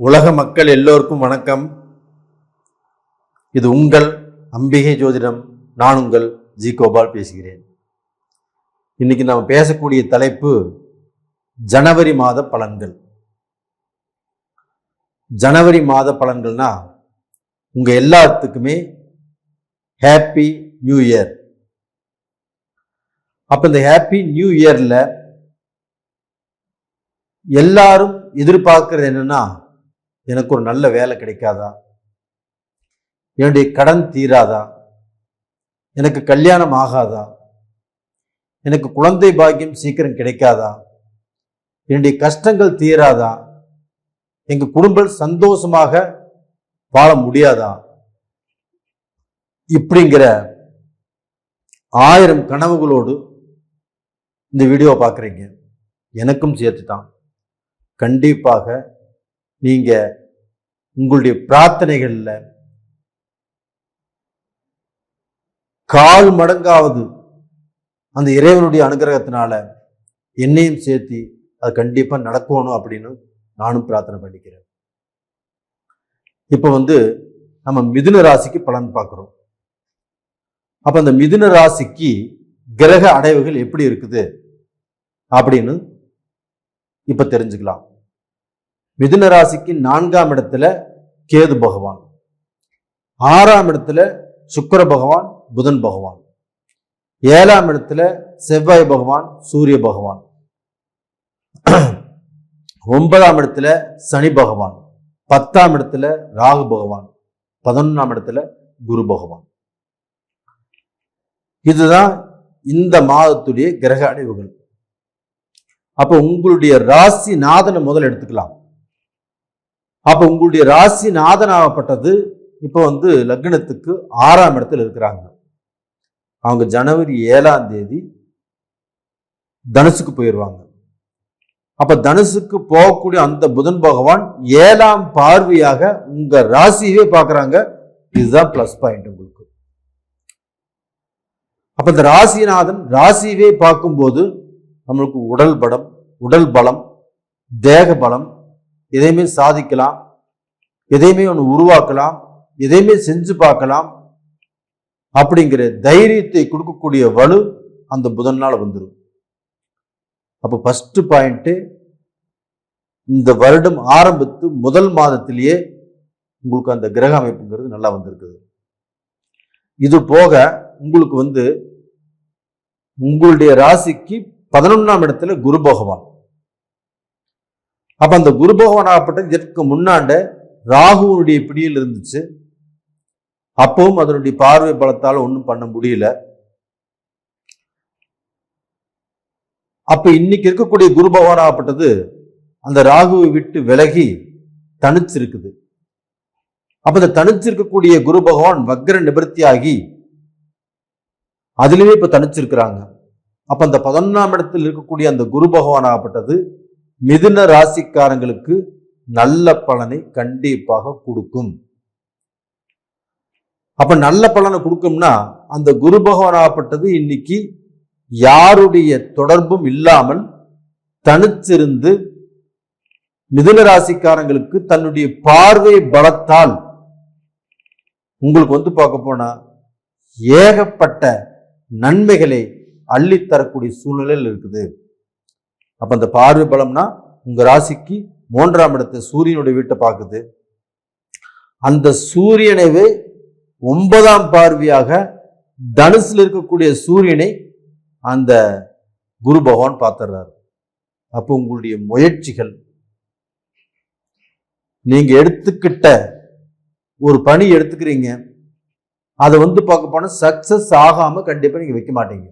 உலக மக்கள் எல்லோருக்கும் வணக்கம். இது உங்கள் அம்பிகை ஜோதிடம். நான் உங்கள் ஜி கோபால் பேசுகிறேன். இன்னைக்கு நாம் பேசக்கூடிய தலைப்பு ஜனவரி மாத பலன்கள். ஜனவரி மாத பலன்கள்னா உங்க எல்லாத்துக்குமே ஹாப்பி நியூ இயர் அப்ப இந்த ஹாப்பி நியூ இயர்ல எல்லாரும் எதிர்பார்க்கிறது என்னன்னா எனக்கு ஒரு நல்ல வேலை கிடைக்காதா? என்னுடைய கடன் தீராதா? எனக்கு கல்யாணம் ஆகாதா? எனக்கு குழந்தை பாக்கியம் சீக்கிரம் கிடைக்காதா? என்னுடைய கஷ்டங்கள் தீராதா? எங்கள் குடும்பம் சந்தோஷமாக வாழ முடியாதா? இப்படிங்கிற ஆயிரம் கனவுகளோடு இந்த வீடியோவை பார்க்குறீங்க. எனக்கும் சேர்த்து தான் கண்டிப்பாக நீங்க உங்களுடைய பிரார்த்தனைகள்ல கால் மடங்காவது அந்த இறைவனுடைய அனுகிரகத்தினால என்னையும் சேர்த்து அது கண்டிப்பா நடக்கணும் அப்படின்னு நானும் பிரார்த்தனை பண்ணிக்கிறேன். இப்போ வந்து நம்ம மிதுன ராசிக்கு பலன் பார்க்குறோம். அப்ப அந்த மிதுன ராசிக்கு கிரக அடைவுகள் எப்படி இருக்குது? அப்படின்னு இப்ப தெரிஞ்சுக்கலாம். மிதுன ராசிக்கு நான்காம் இடத்துல கேது பகவான். ஆறாம் இடத்துல சுக்கர பகவான் புதன் பகவான். ஏழாம் இடத்துல செவ்வாய் பகவான் சூரிய பகவான். ஒன்பதாம் இடத்துல சனி பகவான். பத்தாம் இடத்துல ராகு பகவான். பதினொன்றாம் இடத்துல குரு பகவான். இதுதான் இந்த மாதத்துடைய கிரக அடைவுகள். அப்போ உங்களுடைய ராசி நாதனை முதல் எடுத்துக்கலாம். அப்போ உங்களுடைய ராசி நாதனாகப்பட்டது இப்போ வந்து லக்னத்துக்கு ஆறாம் இடத்துல இருக்கிறாங்க. அவங்க ஜனவரி ஏழாம் தேதி தனுசுக்கு போயிடுவாங்க அப்ப தனுசுக்கு போகக்கூடிய அந்த புதன் பகவான் ஏழாம் பார்வையாக உங்க ராசியவே பார்க்குறாங்க. இதுதான் பிளஸ் பாயிண்ட் உங்களுக்கு. அப்ப இந்த ராசிநாதன் ராசியவே பார்க்கும்போது நம்மளுக்கு உடல் படம் உடல் பலம் தேக பலம் எதையுமே சாதிக்கலாம். எதையுமே ஒன்று உருவாக்கலாம் எதையுமே செஞ்சு பார்க்கலாம். அப்படிங்கிற தைரியத்தை கொடுக்கக்கூடிய வலு அந்த புதனால வந்துடும் அப்போ ஃபஸ்ட்டு பாயிண்ட்டு இந்த வருடம் ஆரம்பித்து முதல் மாதத்திலேயே உங்களுக்கு அந்த கிரக அமைப்புங்கிறது நல்லா வந்திருக்குது. இது போக உங்களுக்கு வந்து உங்களுடைய ராசிக்கு பதினொன்றாம் இடத்துல குரு பகவான். அப்போ அந்த குரு பகவான் ஆகப்பட்ட இதற்கு முன்னாண்ட ராகுவனுடைய பிடியில் இருந்துச்சு. அப்பவும் அதனுடைய பார்வை பலத்தால் ஒன்றும் பண்ண முடியல. அப்ப இன்னைக்கு இருக்கக்கூடிய குரு பகவானாகப்பட்டது அந்த ராகுவை விட்டு விலகி தனிச்சிருக்குது. அப்ப இந்த தனிச்சிருக்கக்கூடிய குரு பகவான் வக்ர நிவர்த்தியாகி அதுலேயே இப்ப தனிச்சிருக்கிறாங்க. அப்ப அந்த பதினொன்னாம் இடத்தில் இருக்கக்கூடிய அந்த குரு பகவான் ஆகப்பட்டது மிதுன ராசிக்காரங்களுக்கு நல்ல பலனை கண்டிப்பாக கொடுக்கும். அப்ப நல்ல பலனை கொடுக்கும்னா அந்த குரு பகவானாகப்பட்டது இன்னைக்கு யாருடைய தொடர்பும் இல்லாமல் தனிச்சிருந்து மிதுன ராசிக்காரங்களுக்கு தன்னுடைய பார்வை பலத்தால் உங்களுக்கு வந்து பார்க்க போனா ஏகப்பட்ட நன்மைகளை அள்ளித்தரக்கூடிய சூழ்நிலையில் இருக்குது. அப்ப அந்த பார்வை பலம்னா உங்க ராசிக்கு மூன்றாம் இடத்தை சூரியனுடைய வீட்டை பார்க்குது. அந்த சூரியனவே ஒன்பதாம் பார்வையாக தனுசுல இருக்கக்கூடிய சூரியனை அந்த குரு பகவான் பார்த்துடுறாரு அப்போ உங்களுடைய முயற்சிகள் நீங்க எடுத்துக்கிட்ட ஒரு பணி எடுத்துக்கிறீங்க. அதை வந்து பார்க்க போனா சக்சஸ் ஆகாம கண்டிப்பா நீங்க வைக்க மாட்டீங்க.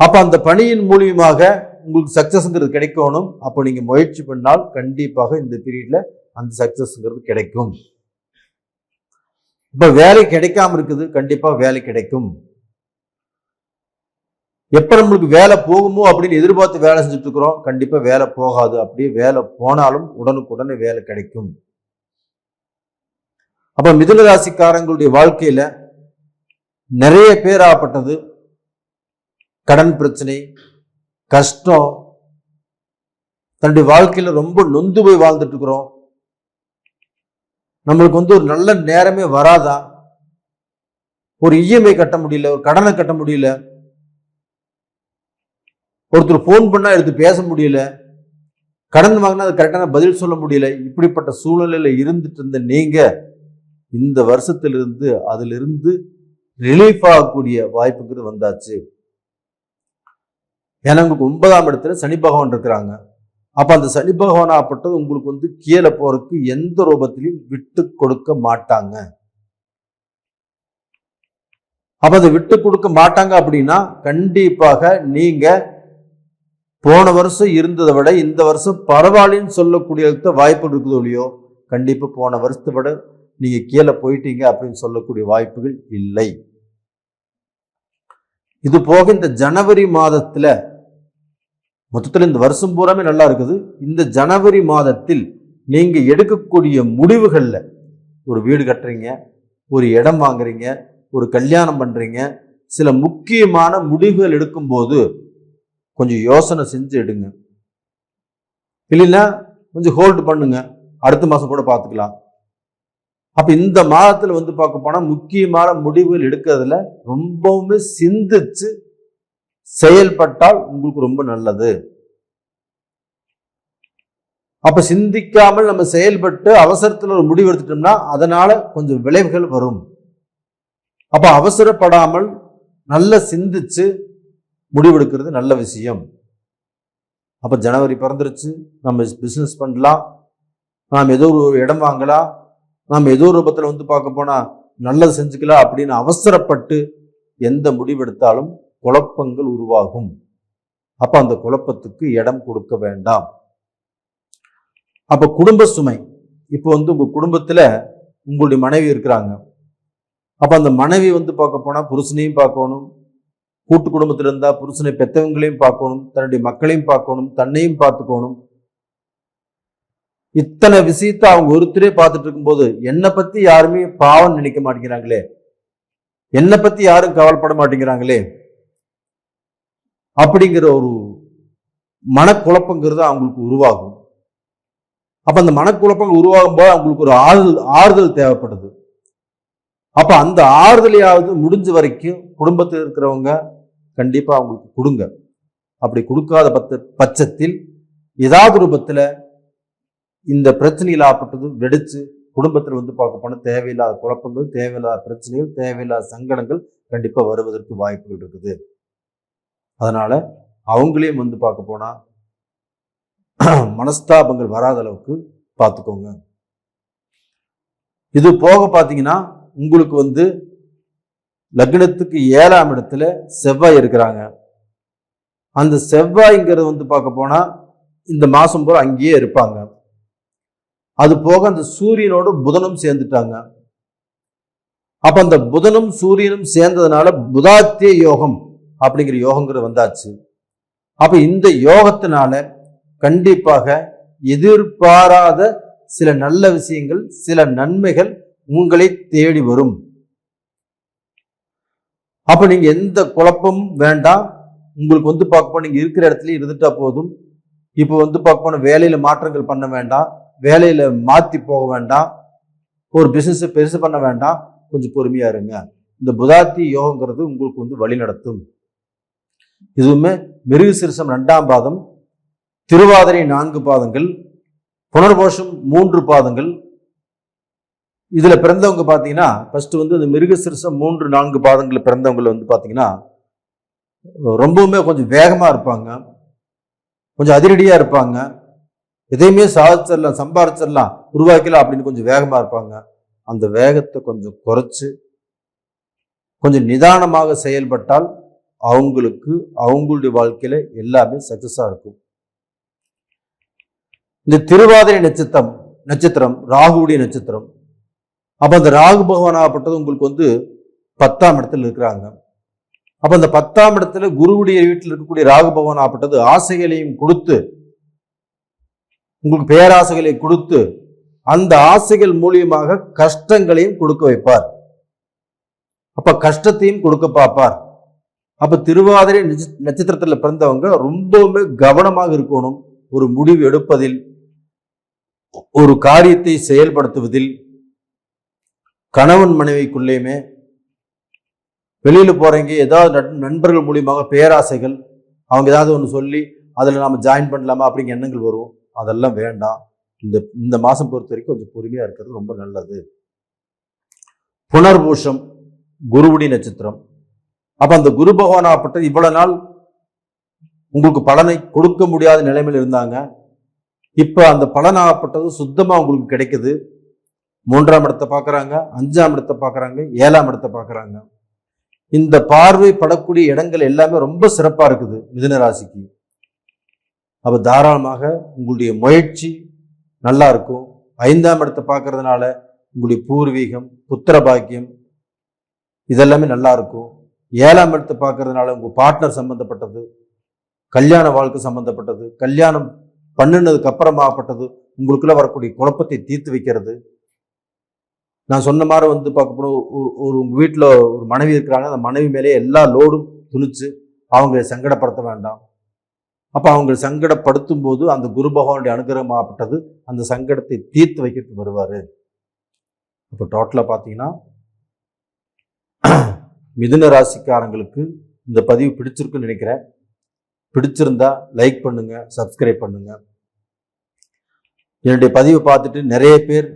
அப்ப அந்த பணியின் மூலியமாக உங்களுக்கு சக்சஸ்ங்கிறது கிடைக்கணும். அப்போ நீங்க முயற்சி பண்ணால் கண்டிப்பாக இந்த பீரியட்ல அந்த சக்ஸஸ்ங்கிறது கிடைக்கும். இப்போ வேலை கிடைக்காம இருக்குது கண்டிப்பா வேலை கிடைக்கும். எப்ப நம்மளுக்கு வேலை போகுமோ அப்படின்னு எதிர்பார்த்து வேலை செஞ்சுட்டு இருக்கிறோம் கண்டிப்பா வேலை போகாது. அப்படியே வேலை போனாலும் உடனுக்குடனே வேலை கிடைக்கும். அப்போ மிதுன ராசிக்காரங்களுடைய வாழ்க்கையில நிறைய பேராப்பட்டது. கடன் பிரச்சனை கஷ்டம். தன்னுடைய வாழ்க்கையில ரொம்ப நொந்து போய் வாழ்ந்துட்டு இருக்கிறோம் நம்மளுக்கு வந்து ஒரு நல்ல நேரமே வராதா? ஒரு இஎம்ஐ கட்ட முடியல ஒரு கடனை கட்ட முடியல. ஒருத்தர் ஃபோன் பண்ணா எடுத்து பேச முடியல. கடன் வாங்கினா அது கரெக்டான பதில் சொல்ல முடியல. இப்படிப்பட்ட சூழ்நிலையில இருந்துட்டு இருந்த நீங்க இந்த வருஷத்திலிருந்து அதிலிருந்து ரிலீஃப் ஆகக்கூடிய வாய்ப்புங்கிறது வந்தாச்சு. ஏன்னா உங்களுக்கு ஒன்பதாம் இடத்துல சனி பகவான் இருக்கிறாங்க. அப்ப அந்த சனி பகவான் ஆப்பட்டது உங்களுக்கு வந்து கீழே போறதுக்கு எந்த ரூபத்திலையும் விட்டு கொடுக்க மாட்டாங்க. அப்ப அதை விட்டு கொடுக்க மாட்டாங்க அப்படின்னா கண்டிப்பாக நீங்க போன வருஷம் இருந்ததை விட இந்த வருஷம் பரவாயில்லன்னு சொல்லக்கூடிய வாய்ப்பு இருக்குது இல்லையோ கண்டிப்பா போன வருஷத்தை விட நீங்க கீழே போயிட்டீங்க அப்படின்னு சொல்லக்கூடிய வாய்ப்புகள் இல்லை. இது போக இந்த ஜனவரி மாதத்துல மொத்தத்தில் இந்த வருஷம் பூராமே நல்லா இருக்குது. இந்த ஜனவரி மாதத்தில் நீங்கள் எடுக்கக்கூடிய முடிவுகளில் ஒரு வீடு கட்டுறீங்க ஒரு இடம் வாங்குறீங்க ஒரு கல்யாணம் பண்ணுறீங்க சில முக்கியமான முடிவுகள் எடுக்கும்போது கொஞ்சம் யோசனை செஞ்சு எடுங்க. இல்லைன்னா கொஞ்சம் ஹோல்டு பண்ணுங்க. அடுத்த மாதம் கூட பார்த்துக்கலாம். அப்போ இந்த மாதத்தில் வந்து பார்க்க போனால் முக்கியமான முடிவுகள் எடுக்கிறதுல ரொம்பவுமே சிந்திச்சு செயல்பட்டால் உங்களுக்கு ரொம்ப நல்லது. அப்ப சிந்திக்காமல் நம்ம செயல்பட்டு அவசரத்தில் ஒரு முடிவு எடுத்துட்டோம்னா அதனால கொஞ்சம் விளைவுகள் வரும். அப்ப அவசரப்படாமல் நல்ல சிந்திச்சு முடிவெடுக்கிறது நல்ல விஷயம். அப்ப ஜனவரி பிறந்துருச்சு நம்ம பிசினஸ் பண்ணலாம் நாம் ஏதோ ஒரு இடம் வாங்கலாம் நாம் ஏதோ ஒரு ரூபத்தில் வந்து பார்க்க போனா நல்லது செஞ்சுக்கலாம் அப்படின்னு அவசரப்பட்டு எந்த முடிவெடுத்தாலும் குழப்பங்கள் உருவாகும். அப்ப அந்த குழப்பத்துக்கு இடம் கொடுக்க வேண்டாம். அப்போ குடும்ப சுமை. இப்போ வந்து உங்க குடும்பத்துல உங்களுடைய மனைவி இருக்கிறாங்க. அப்போ அந்த மனைவி வந்து பார்க்க போனால் புருஷனையும் பார்க்கணும். கூட்டு குடும்பத்துல இருந்தா புருஷனை பெற்றவங்களையும் பார்க்கணும். தன்னுடைய மக்களையும் பார்க்கணும். தன்னையும் பார்த்துக்கணும். இத்தனை விஷயத்த அவங்க ஒருத்தரே பார்த்துட்டு இருக்கும்போது என்னை பத்தி யாருமே பாவம் நினைக்க மாட்டேங்கிறாங்களே. என்னை பத்தி யாரும் கவலைப்பட மாட்டேங்கிறாங்களே. அப்படிங்கிற ஒரு மனக்குழப்பங்கிறது அவங்களுக்கு உருவாகும். அப்போ அந்த மனக்குழப்பங்கள் உருவாகும் போது அவங்களுக்கு ஒரு ஆறுதல் ஆறுதல் தேவைப்படுது. அப்போ அந்த ஆறுதலையாவது முடிஞ்ச வரைக்கும் குடும்பத்தில் இருக்கிறவங்க கண்டிப்பாக அவங்களுக்கு கொடுங்க. அப்படி கொடுக்காத பத்த பட்சத்தில் ஏதாவது ரூபத்தில் இந்த பிரச்சனையில் ஆப்பட்டது வெடித்து குடும்பத்தில் வந்து பார்க்க போனால் தேவையில்லாத குழப்பங்கள் தேவையில்லாத பிரச்சனைகள் தேவையில்லாத சங்கடங்கள் கண்டிப்பாக வருவதற்கு வாய்ப்புகள் இருக்குது. அதனால் அவங்களையும் வந்து பார்க்க போனால் மனஸ்தாபங்கள் வராத அளவுக்கு பார்த்துக்கோங்க. இது போக பார்த்தீங்கன்னா உங்களுக்கு வந்து லக்னத்துக்கு ஏழாம் இடத்துல செவ்வாய் இருக்கிறாங்க. அந்த செவ்வாய்ங்கிறது வந்து பார்க்க போனால் இந்த மாதம் பூரா அங்கேயே இருப்பாங்க. அது போக அந்த சூரியனோட புதனும் சேர்ந்துட்டாங்க. அப்போ அந்த புதனும் சூரியனும் சேர்ந்ததுனால புதாத்திய யோகம் அப்படிங்கிற யோகங்கிறது வந்தாச்சு. அப்போ இந்த யோகத்தினால கண்டிப்பாக எதிர்பாராத சில நல்ல விஷயங்கள் சில நன்மைகள் உங்களை தேடி வரும். அப்போ நீங்கள் எந்த குழப்பமும் வேண்டாம். உங்களுக்கு வந்து பார்க்க நீங்கள் இருக்கிற இடத்துல இருந்துட்டா போதும். இப்போ வந்து பார்க்க வேலையில் மாற்றங்கள் பண்ண வேண்டாம். வேலையில் மாற்றி போக வேண்டாம். ஒரு பிஸ்னஸை பெருசு பண்ண வேண்டாம். கொஞ்சம் பொறுமையாக இருங்க. இந்த புதாத்தி யோகங்கிறது உங்களுக்கு வந்து வழி நடத்தும் இதுவுமே மிருக சிறுசம் ரெண்டாம் பாதம் திருவாதிரை நான்கு பாதங்கள் புனர்போஷம் மூன்று பாதங்கள். இதுல பிறந்தவங்க பார்த்தீங்கன்னா ஃபஸ்ட்டு வந்து இந்த மிருக சிறுசம் மூன்று நான்கு பாதங்களில் பிறந்தவங்களை வந்து பார்த்தீங்கன்னா ரொம்பவுமே கொஞ்சம் வேகமா இருப்பாங்க. கொஞ்சம் அதிரடியா இருப்பாங்க. எதையுமே சாதிச்சிடலாம் சம்பாதிச்சிடலாம் உருவாக்கலாம் அப்படின்னு கொஞ்சம் வேகமா இருப்பாங்க. அந்த வேகத்தை கொஞ்சம் குறைச்சு கொஞ்சம் நிதானமாக செயல்பட்டால் அவங்களுக்கு அவங்களுடைய வாழ்க்கையில எல்லாமே சக்சஸா இருக்கும். இந்த திருவாதிரை நட்சத்திரம் நட்சத்திரம் ராகுவுடைய நட்சத்திரம். அப்ப அந்த ராகு பகவானாகப்பட்டது உங்களுக்கு வந்து பத்தாம் இடத்துல இருக்கிறாங்க. அப்ப அந்த பத்தாம் இடத்துல குருவுடைய வீட்டில் இருக்கக்கூடிய ராகு பகவான் ஆகப்பட்டது ஆசைகளையும் கொடுத்து உங்களுக்கு பேராசைகளை கொடுத்து அந்த ஆசைகள் மூலியமாக கஷ்டங்களையும் கொடுக்க வைப்பார். அப்ப கஷ்டத்தையும் கொடுக்க பார்ப்பார். அப்போ திருவாதிரை நட்ச- பிறந்தவங்க ரொம்பவுமே கவனமாக இருக்கணும் ஒரு முடிவு எடுப்பதில் ஒரு காரியத்தை செயல்படுத்துவதில். கணவன் மனைவிக்குள்ளேயுமே வெளியில் போகிறவங்க ஏதாவது நட்- நண்பர்கள் மூலியமாக பேராசைகள் அவங்க ஏதாவது ஒன்று சொல்லி அதில் நாம் ஜாயின் பண்ணலாமா அப்படிங்கிற எண்ணங்கள் வரும். அதெல்லாம் வேண்டாம். இந்த இந்த மாதம் பொறுத்த வரைக்கும் கொஞ்சம் பொறுமையாக இருக்கிறது ரொம்ப நல்லது. புனர்பூஷம் குருவுடி நட்சத்திரம். அப்ப அந்த குரு பகவான் ஆகப்பட்டது இவ்வளவு நாள் உங்களுக்கு பலனை கொடுக்க முடியாத நிலைமையில் இருந்தாங்க. இப்ப அந்த பலன் ஆகப்பட்டது சுத்தமா உங்களுக்கு கிடைக்குது. மூன்றாம் இடத்தை பார்க்குறாங்க அஞ்சாம் இடத்தை பார்க்குறாங்க ஏழாம் இடத்தை பார்க்குறாங்க. இந்த பார்வை படக்கூடிய இடங்கள் எல்லாமே ரொம்ப சிறப்பாக இருக்குது மிதுன அப்போ தாராளமாக உங்களுடைய முயற்சி நல்லா இருக்கும். ஐந்தாம் இடத்தை பார்க்கறதுனால உங்களுடைய பூர்வீகம் புத்திர பாக்கியம் இதெல்லாமே நல்லா இருக்கும். ஏழாம் இடத்தை பார்க்கறதுனால உங்கள் பார்ட்னர் சம்மந்தப்பட்டது கல்யாண வாழ்க்கை சம்மந்தப்பட்டது கல்யாணம் பண்ணினதுக்கு அப்புறமாகப்பட்டது உங்களுக்குள்ளே வரக்கூடிய குழப்பத்தை தீர்த்து வைக்கிறது. நான் சொன்ன மாதிரி வந்து பார்க்க ஒரு ஒரு வீட்டில் ஒரு மனைவி இருக்கிறாங்க அந்த மனைவி மேலே எல்லா லோடும் துணிச்சு அவங்களை சங்கடப்படுத்த வேண்டாம். அப்போ அவங்க சங்கடப்படுத்தும் போது அந்த குரு பகவானுடைய அனுகிரகமாகப்பட்டது அந்த சங்கடத்தை தீர்த்து வைக்கிறதுக்கு வருவார். இப்போ டோட்டலாக பார்த்தீங்கன்னா மிதுன ராசிக்காரங்களுக்கு இந்த பதிவு பிடிச்சிருக்குன்னு நினைக்கிறேன். பிடிச்சிருந்தா லைக் பண்ணுங்க சப்ஸ்கிரைப் பண்ணுங்க. என்னுடைய பதிவை பார்த்துட்டு நிறைய பேர்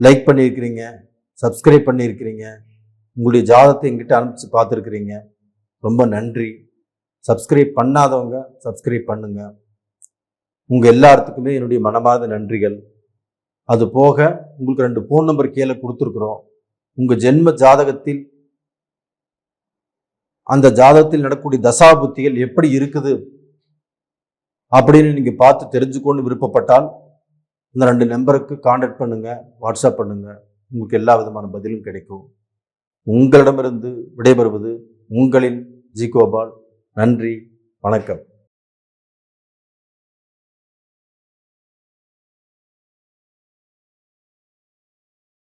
லைக் பண்ணியிருக்கிறீங்க சப்ஸ்கிரைப் பண்ணியிருக்கிறீங்க. உங்களுடைய ஜாதத்தை எங்கிட்ட அனுப்பிச்சு பார்த்துருக்குறீங்க. ரொம்ப நன்றி. சப்ஸ்கிரைப் பண்ணாதவங்க சப்ஸ்கிரைப் பண்ணுங்க. உங்கள் எல்லாத்துக்குமே என்னுடைய மனமார்ந்த நன்றிகள். அது போக உங்களுக்கு ரெண்டு ஃபோன் நம்பர் கீழே கொடுத்துருக்குறோம். உங்கள் ஜென்ம ஜாதகத்தில் அந்த ஜாதகத்தில் நடக்கக்கூடிய தசாபுத்திகள் எப்படி இருக்குது அப்படின்னு நீங்கள் பார்த்து தெரிஞ்சுக்கோன்னு விருப்பப்பட்டால் இந்த ரெண்டு நம்பருக்கு காண்டாக்ட் பண்ணுங்கள் வாட்ஸ்அப் பண்ணுங்கள் உங்களுக்கு எல்லா விதமான பதிலும் கிடைக்கும். உங்களிடமிருந்து விடைபெறுவது உங்களின் ஜி கோபால் நன்றி வணக்கம்.